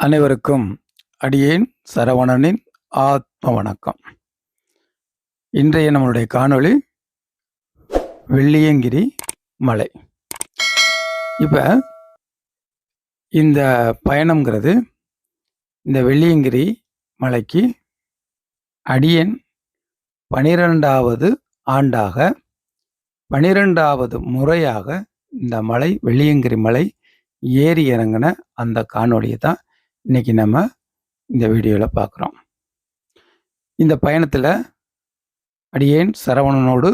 அனைவருக்கும் அடியேன் சரவணனின் ஆத்ம வணக்கம். இன்றைய நம்மளுடைய காணொளி வெள்ளியங்கிரி மலை. இப்போ இந்த பயணம்ங்கிறது இந்த வெள்ளியங்கிரி மலைக்கு அடியேன் பனிரெண்டாவது ஆண்டாக பனிரெண்டாவது முறையாக இந்த மலை வெள்ளியங்கிரி மலை ஏறி இறங்கின அந்த காணொளியை தான் இன்னைக்கு நம்ம இந்த வீடியோவில் பார்க்குறோம் இந்த பயணத்தில் அடியேன் சரவணனோடு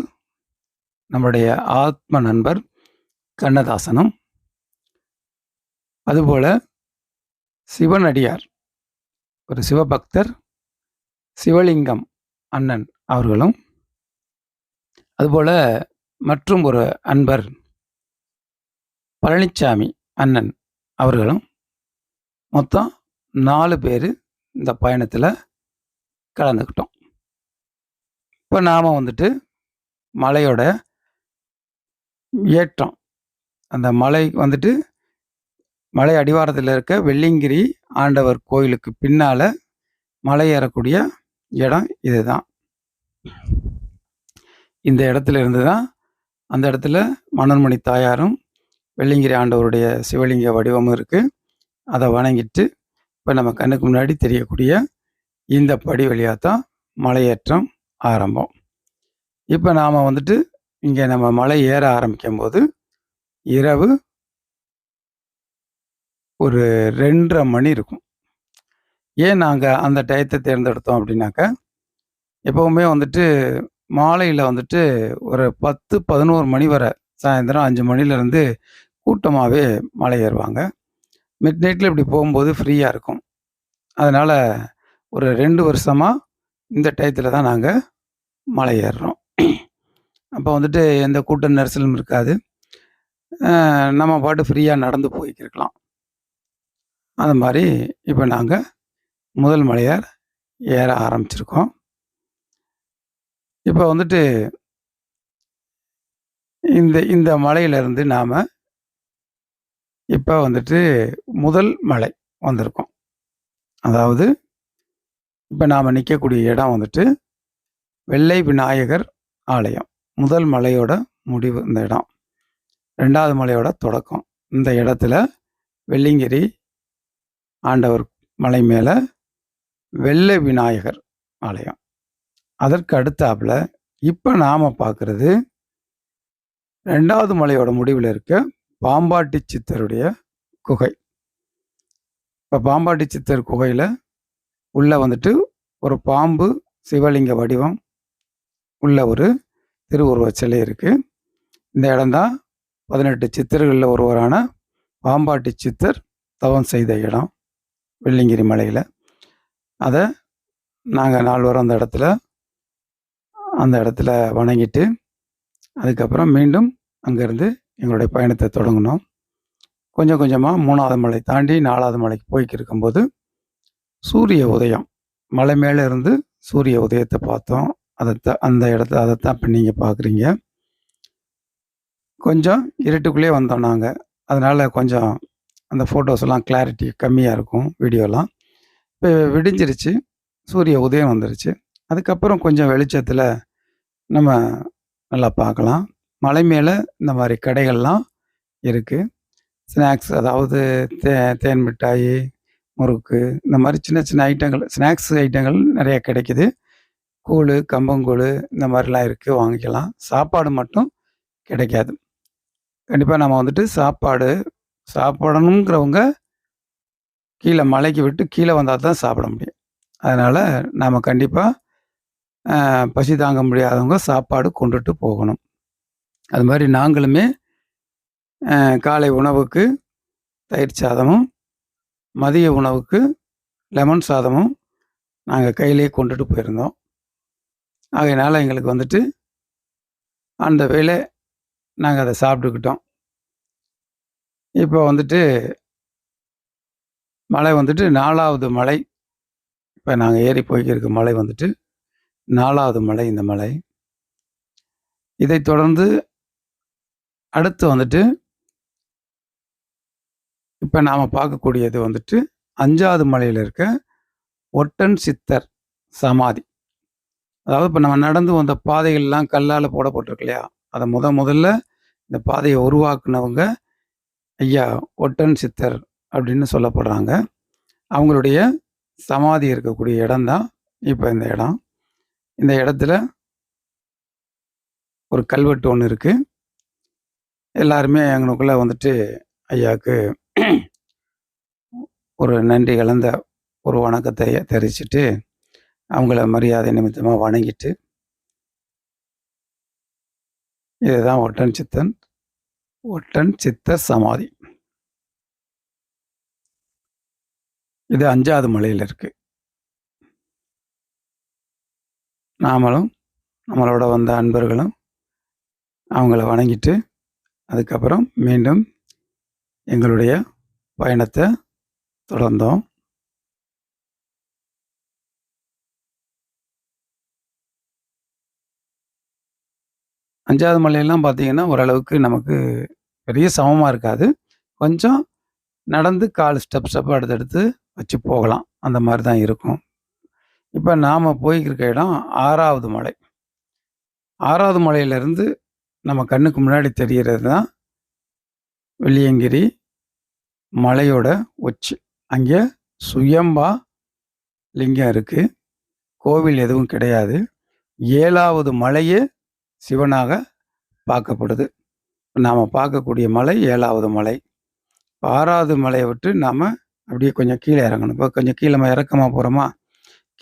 நம்முடைய ஆத்ம நண்பர் கண்ணதாசனும் அதுபோல் சிவன் அடியார் ஒரு சிவபக்தர் சிவலிங்கம் அண்ணன் அவர்களும் அதுபோல் மற்றும் ஒரு அன்பர் பழனிசாமி அண்ணன் அவர்களும் மொத்தம் நாலு பேர் இந்த பயணத்தில் கலந்துக்கிட்டோம். இப்போ நாம் வந்துட்டு மலையோட ஏற்றம். அந்த மலை வந்துட்டு மலை அடிவாரத்தில் இருக்க வெள்ளிங்கிரி ஆண்டவர் கோயிலுக்கு பின்னால் மலை ஏறக்கூடிய இடம் இதுதான். இந்த இடத்துல இருந்து தான் அந்த இடத்துல மணன்மணி தாயாரும் வெள்ளிங்கிரி ஆண்டவருடைய சிவலிங்க வடிவமும் இருக்குது அதை வணங்கிட்டு இப்போ நம்ம கண்ணுக்கு முன்னாடி தெரியக்கூடிய இந்த படி வழியாக தான் மலையேற்றம் ஆரம்பம். இப்போ நாம் வந்துட்டு இங்கே நம்ம மலை ஏற ஆரம்பிக்கும் போது இரவு ஒரு ரெண்டரை மணி இருக்கும். ஏன் நாங்கள் அந்த டயத்தை தேர்ந்தெடுத்தோம் அப்படின்னாக்கா எப்போவுமே வந்துட்டு மாலையில் வந்துட்டு ஒரு பத்து பதினோரு மணி வரை சாயந்தரம் அஞ்சு மணிலேருந்து கூட்டமாகவே மலை ஏறுவாங்க. மிட் நைட்டில் இப்படி போகும்போது ஃப்ரீயாக இருக்கும். அதனால் ஒரு ரெண்டு வருஷமாக இந்த டயத்தில் தான் நாங்கள் மலை ஏறுறோம் அப்போ வந்துட்டு எந்த கூட்ட நெரிசலும் இருக்காது. நம்ம பாட்டு ஃப்ரீயாக நடந்து போய்க்கிருக்கலாம். அது மாதிரி இப்போ நாங்கள் முதல் மலையார் ஏற ஆரம்பிச்சிருக்கோம். இப்போ வந்துட்டு இந்த இந்த மலையிலேருந்து நாம் இப்போ வந்துட்டு முதல் மலை வந்திருக்கோம். அதாவது இப்போ நாம் நிற்கக்கூடிய இடம் வந்துட்டு வெள்ளை விநாயகர் ஆலயம். முதல் மலையோட முடிவு இந்த இடம். ரெண்டாவது மலையோட தொடக்கம். இந்த இடத்துல வெள்ளிங்கிரி ஆண்டவர் மலை மேலே வெள்ளை விநாயகர் ஆலயம். அதற்கு அடுத்தாப்புல இப்போ நாம் பார்க்குறது ரெண்டாவது மலையோட முடிவில் இருக்க பாம்பாட்டி சித்தருடைய குகை. இப்போ பாம்பாட்டி சித்தர் குகையில் உள்ளே வந்துட்டு ஒரு பாம்பு சிவலிங்க வடிவம் உள்ள ஒரு திருவுருவ சிலை இருக்குது இந்த இடம்தான் பதினெட்டு சித்தர்களில் ஒருவரான பாம்பாட்டி சித்தர் தவம் செய்த இடம் வெள்ளிங்கிரி மலையில். அதை நாங்கள் நால்வரும் அந்த இடத்துல அந்த இடத்துல வணங்கிட்டு அதுக்கப்புறம் மீண்டும் அங்கேருந்து எங்களுடைய பயணத்தை தொடங்கினோம். கொஞ்சம் கொஞ்சமாக மூணாவது மலை தாண்டி நாலாவது மலைக்கு போய்க்கு இருக்கும்போது சூரிய உதயம். மலை மேலே இருந்து சூரிய உதயத்தை பார்த்தோம். அதை த அந்த இடத்த அதைத்தான் இப்போ நீங்கள் பார்க்குறீங்க கொஞ்சம் இருட்டுக்குள்ளே வந்தோம் நாங்கள் அதனால் கொஞ்சம் அந்த ஃபோட்டோஸ்லாம் கிளாரிட்டி கம்மியாக இருக்கும் வீடியோலாம் இப்போ விடிஞ்சிருச்சு. சூரிய உதயம் வந்துருச்சு. அதுக்கப்புறம் கொஞ்சம் வெளிச்சத்தில் நம்ம நல்லா பார்க்கலாம். மலை மேலே இந்த மாதிரி கடைகள்லாம் இருக்குது ஸ்நாக்ஸ் அதாவது தே தேன் மிட்டாய் முறுக்கு இந்த மாதிரி சின்ன சின்ன ஐட்டங்கள் ஸ்நாக்ஸ் ஐட்டங்கள் நிறையா கிடைக்குது. கூழ் கம்பங்கூழ் இந்த மாதிரிலாம் இருக்குது வாங்கிக்கலாம். சாப்பாடு மட்டும் கிடைக்காது. கண்டிப்பாக நம்ம வந்துட்டு சாப்பாடு சாப்பிடணுங்கிறவங்க கீழே மலைக்கு விட்டு கீழே வந்தால் தான் சாப்பிட முடியும். அதனால் நாம் கண்டிப்பாக பசி தாங்க முடியாதவங்க சாப்பாடு கொண்டுட்டு போகணும். அது மாதிரி நாங்களுமே காலை உணவுக்கு தயிர் சாதமும் மதிய உணவுக்கு லெமன் சாதமும் நாங்கள் கையிலே கொண்டுட்டு போயிருந்தோம். ஆகையினால் எங்களுக்கு வந்துட்டு அந்த வேலை நாங்கள் அதை சாப்பிட்டுக்கிட்டோம். இப்போ வந்துட்டு மலை வந்துட்டு நாலாவது மலை இப்போ நாங்கள் ஏறி போய்க்கிருக்க மலை வந்துட்டு நாலாவது மலை இந்த மலை இதைத் தொடர்ந்து அடுத்து வந்துட்டு இப்போ நாம் பார்க்கக்கூடியது வந்துட்டு அஞ்சாவது மலையில் இருக்க ஒட்டன் சித்தர் சமாதி. அதாவது இப்போ நம்ம நடந்து வந்த பாதைகள்லாம் கல்லால் போடப்பட்டிருக்கு இல்லையா அதை முத முதல்ல இந்த பாதையை உருவாக்குனவங்க ஐயா ஒட்டன் சித்தர் அப்படின்னு சொல்லப்படுறாங்க. அவங்களுடைய சமாதி இருக்கக்கூடிய இடம்தான் இப்போ இந்த இடம். இந்த இடத்துல ஒரு கல்வெட்டு ஒன்று இருக்குது எல்லாருமே எங்களுக்குள்ளே வந்துட்டு ஐயாவுக்கு ஒரு நன்றி கலந்த ஒரு வணக்கத்தை தெரிவிச்சுட்டு அவங்கள மரியாதை நிமித்தமாக வணங்கிட்டு இதுதான் ஒட்டன் சித்தன் ஒட்டன் சித்த சமாதி. இது அஞ்சாவது மலையில் இருக்கு. நாமளும் நம்மளோட வந்த அன்பர்களும் அவங்கள வணங்கிட்டு அதுக்கப்புறம் மீண்டும் எங்களுடைய பயணத்தை தொடர்ந்தோம். அஞ்சாவது மலையெல்லாம் பார்த்தீங்கன்னா ஓரளவுக்கு நமக்கு பெரிய சமமாக இருக்காது. கொஞ்சம் நடந்து கால் ஸ்டெப் ஸ்டெப் அடுத்தடுத்து வச்சு போகலாம். அந்த மாதிரி தான் இருக்கும். இப்போ நாம் போய்க்கிருக்க இடம் ஆறாவது மலை. ஆறாவது மலையிலேருந்து நம்ம கண்ணுக்கு முன்னாடி தெரிகிறது தான் வெள்ளியங்கிரி மலையோட உச்சி அங்கே சுயம்பா லிங்கம் இருக்குது கோவில் எதுவும் கிடையாது. ஏழாவது மலையே சிவனாக பார்க்கப்படுது. நாம் பார்க்கக்கூடிய மலை ஏழாவது மலை. ஆறாவது மலையை விட்டு நாம் அப்படியே கொஞ்சம் கீழே இறங்கணும். இப்போ கொஞ்சம் கீழே இறக்கமாக போகிறோமா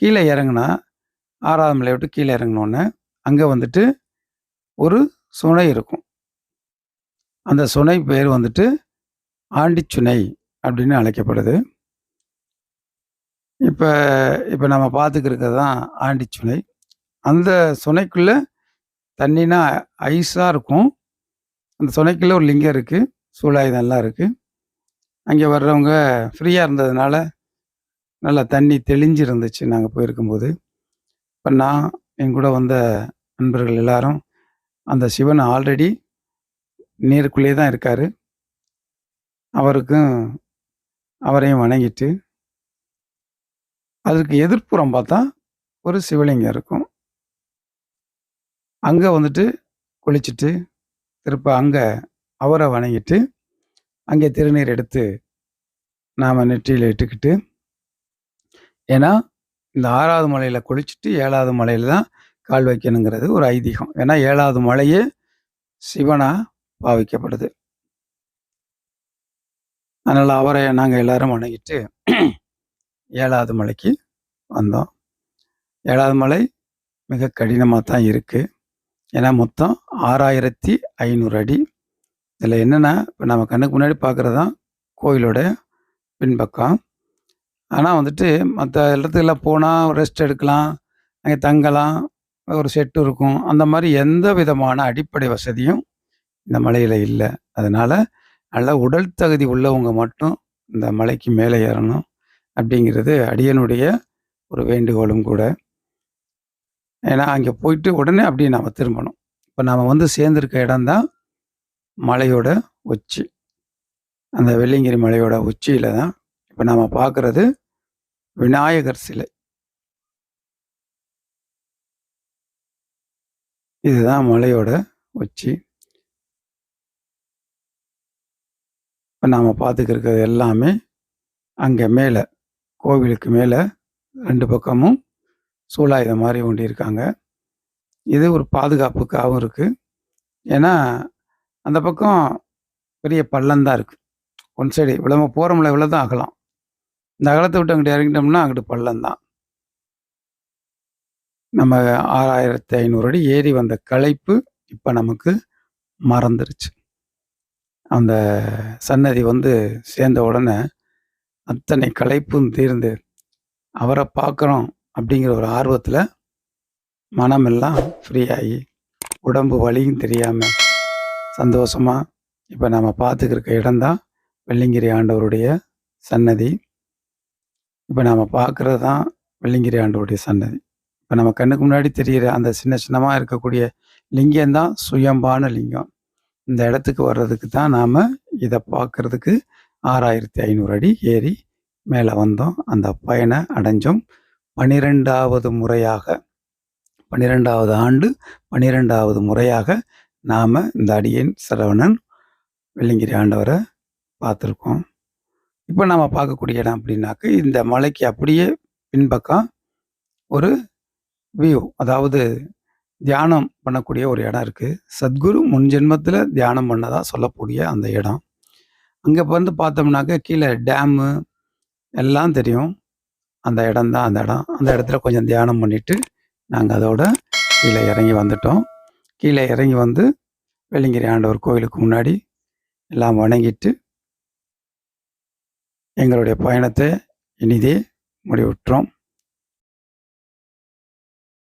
கீழே இறங்குனா ஆறாவது மலையை விட்டு கீழே இறங்கினோன்னே அங்கே வந்துட்டு ஒரு சுனை இருக்கும். அந்த சுனை பேர் வந்துட்டு ஆண்டிச்சுனை அப்படின்னு அழைக்கப்படுது. இப்போ இப்போ நம்ம பார்த்துக்கிருக்கிறது தான் ஆண்டிச்சுனை. அந்த சுனைக்குள்ளே தண்ணினா ஐஸாக இருக்கும். அந்த சுனைக்குள்ளே ஒரு லிங்கம் இருக்குது சூழாயுதம்லாம் இருக்குது அங்கே வர்றவங்க ஃப்ரீயாக இருந்ததுனால நல்லா தண்ணி தெளிஞ்சு இருந்துச்சு. நாங்கள் போயிருக்கும்போது. இப்போ நான் என் கூட வந்த நண்பர்கள் எல்லாரும் அந்த சிவன் ஆல்ரெடி நீருக்குள்ளேயே தான் இருக்கார். அவருக்கும் அவரையும் வணங்கிட்டு அதுக்கு எதிர்ப்புறம் பார்த்தா ஒரு சிவலிங்கம் இருக்கும். அங்கே வந்துட்டு குளிச்சுட்டு திருப்ப அங்கே அவரை வணங்கிட்டு அங்கே திருநீர் எடுத்து நாம் நெற்றியில் இட்டுக்கிட்டு ஏன்னா இந்த ஆறாவது மலையில் குளிச்சுட்டு ஏழாவது மலையில் தான் கால் வைக்கணுங்கிறது ஒரு ஐதீகம். ஏன்னா ஏழாவது மலையே சிவனா பாவிக்கப்படுது. அதனால் அவரை நாங்கள் எல்லாரும் வணங்கிட்டு ஏழாவது மலைக்கு வந்தோம். ஏழாவது மலை மிக கடினமாக தான் இருக்குது ஏன்னா மொத்தம் ஆறாயிரத்தி ஐநூறு அடி. இதில் என்னென்னா இப்போ நம்ம கண்ணுக்கு முன்னாடி பார்க்குறது தான் கோயிலோட பின்பக்கம். ஆனால் வந்துட்டு மற்ற இடத்துக்கெல்லாம் போனால் ரெஸ்ட் எடுக்கலாம் அங்கே தங்கலாம் ஒரு செட்டு இருக்கும். அந்த மாதிரி எந்த விதமான அடிப்படை வசதியும் இந்த மலையில் இல்லை. அதனால் நல்லா உடல் தகுதி உள்ளவங்க மட்டும் இந்த மலைக்கு மேலே ஏறணும் அப்படிங்கிறது அடியனுடைய ஒரு வேண்டுகோளும் கூட. ஏன்னா அங்கே போயிட்டு உடனே அப்படியே நாம் திரும்பணும். இப்போ நாம் வந்து சேர்ந்துருக்க இடம்தான் மலையோட உச்சி. அந்த வெள்ளிங்கிரி மலையோட உச்சியில் தான். இப்போ நாம் பார்க்குறது விநாயகர் சிலை. இதுதான் மலையோட உச்சி. இப்போ நாம் பார்த்துக்கிருக்கிறது எல்லாமே அங்கே மேலே கோவிலுக்கு மேலே ரெண்டு பக்கமும் சூழாயுதம் மாதிரி ஒண்டியிருக்காங்க இது ஒரு பாதுகாப்புக்காகவும் இருக்குது ஏன்னா அந்த பக்கம் பெரிய பள்ளம்தான் இருக்குது ஒன் சைடு இவ்வளோ போகிறோம்ல இவ்வளோ தான் அகலம். இந்த அகலத்தை விட்டு அங்கிட்டு இறங்கிட்டோம்னா அங்கிட்டு பள்ளம்தான் நம்ம ஆறாயிரத்தி ஐநூறு அடி ஏறி வந்த களைப்பு இப்போ நமக்கு மறந்துருச்சு. அந்த சன்னதி வந்து சேர்ந்த உடனே அத்தனை களைப்பும் தீர்ந்து அவரை பார்க்குறோம் அப்படிங்கிற ஒரு ஆர்வத்தில் மனமெல்லாம் ஃப்ரீயாகி உடம்பு வலியும் தெரியாமல் சந்தோஷமாக இப்போ நம்ம பார்த்துக்கிருக்க இடம்தான் வெள்ளிங்கிரி ஆண்டவருடைய சன்னதி. இப்போ நாம் பார்க்குறது தான் வெள்ளிங்கிரி ஆண்டவருடைய சன்னதி. இப்போ நம்ம கண்ணுக்கு முன்னாடி தெரிகிற அந்த சின்ன சின்னமாக இருக்கக்கூடிய லிங்கம் தான் சுயம்பான லிங்கம். இந்த இடத்துக்கு வர்றதுக்கு தான் நாம் இதை பார்க்குறதுக்கு ஆறாயிரத்தி ஐநூறு அடி ஏறி மேலே வந்தோம். அந்த பயனை அடைஞ்சோம். பனிரெண்டாவது முறையாக பன்னிரெண்டாவது ஆண்டு பன்னிரெண்டாவது முறையாக நாம் இந்த அடியின் சரவணன் வெள்ளிங்கிரி ஆண்டவரை பார்த்துருக்கோம். இப்போ நம்ம பார்க்கக்கூடிய இடம் அப்படின்னாக்க இந்த மலைக்கு அப்படியே பின்பக்கம் ஒரு வியூ. அதாவது தியானம் பண்ணக்கூடிய ஒரு இடம் இருக்குது சத்குரு முன் ஜென்மத்தில் தியானம் பண்ணதாக சொல்லக்கூடிய அந்த இடம். அங்கே வந்து பார்த்தோம்னாக்க கீழே டேமு எல்லாம் தெரியும். அந்த இடம் தான் அந்த இடம். அந்த இடத்துல கொஞ்சம் தியானம் பண்ணிவிட்டு நாங்கள் அதோட கீழே இறங்கி வந்துட்டோம். கீழே இறங்கி வந்து வெள்ளிங்கிரி ஆண்டவர் கோயிலுக்கு முன்னாடி எல்லாம் வணங்கிட்டு எங்களுடைய பயணத்தை இனிதே முடிவுற்றோம்.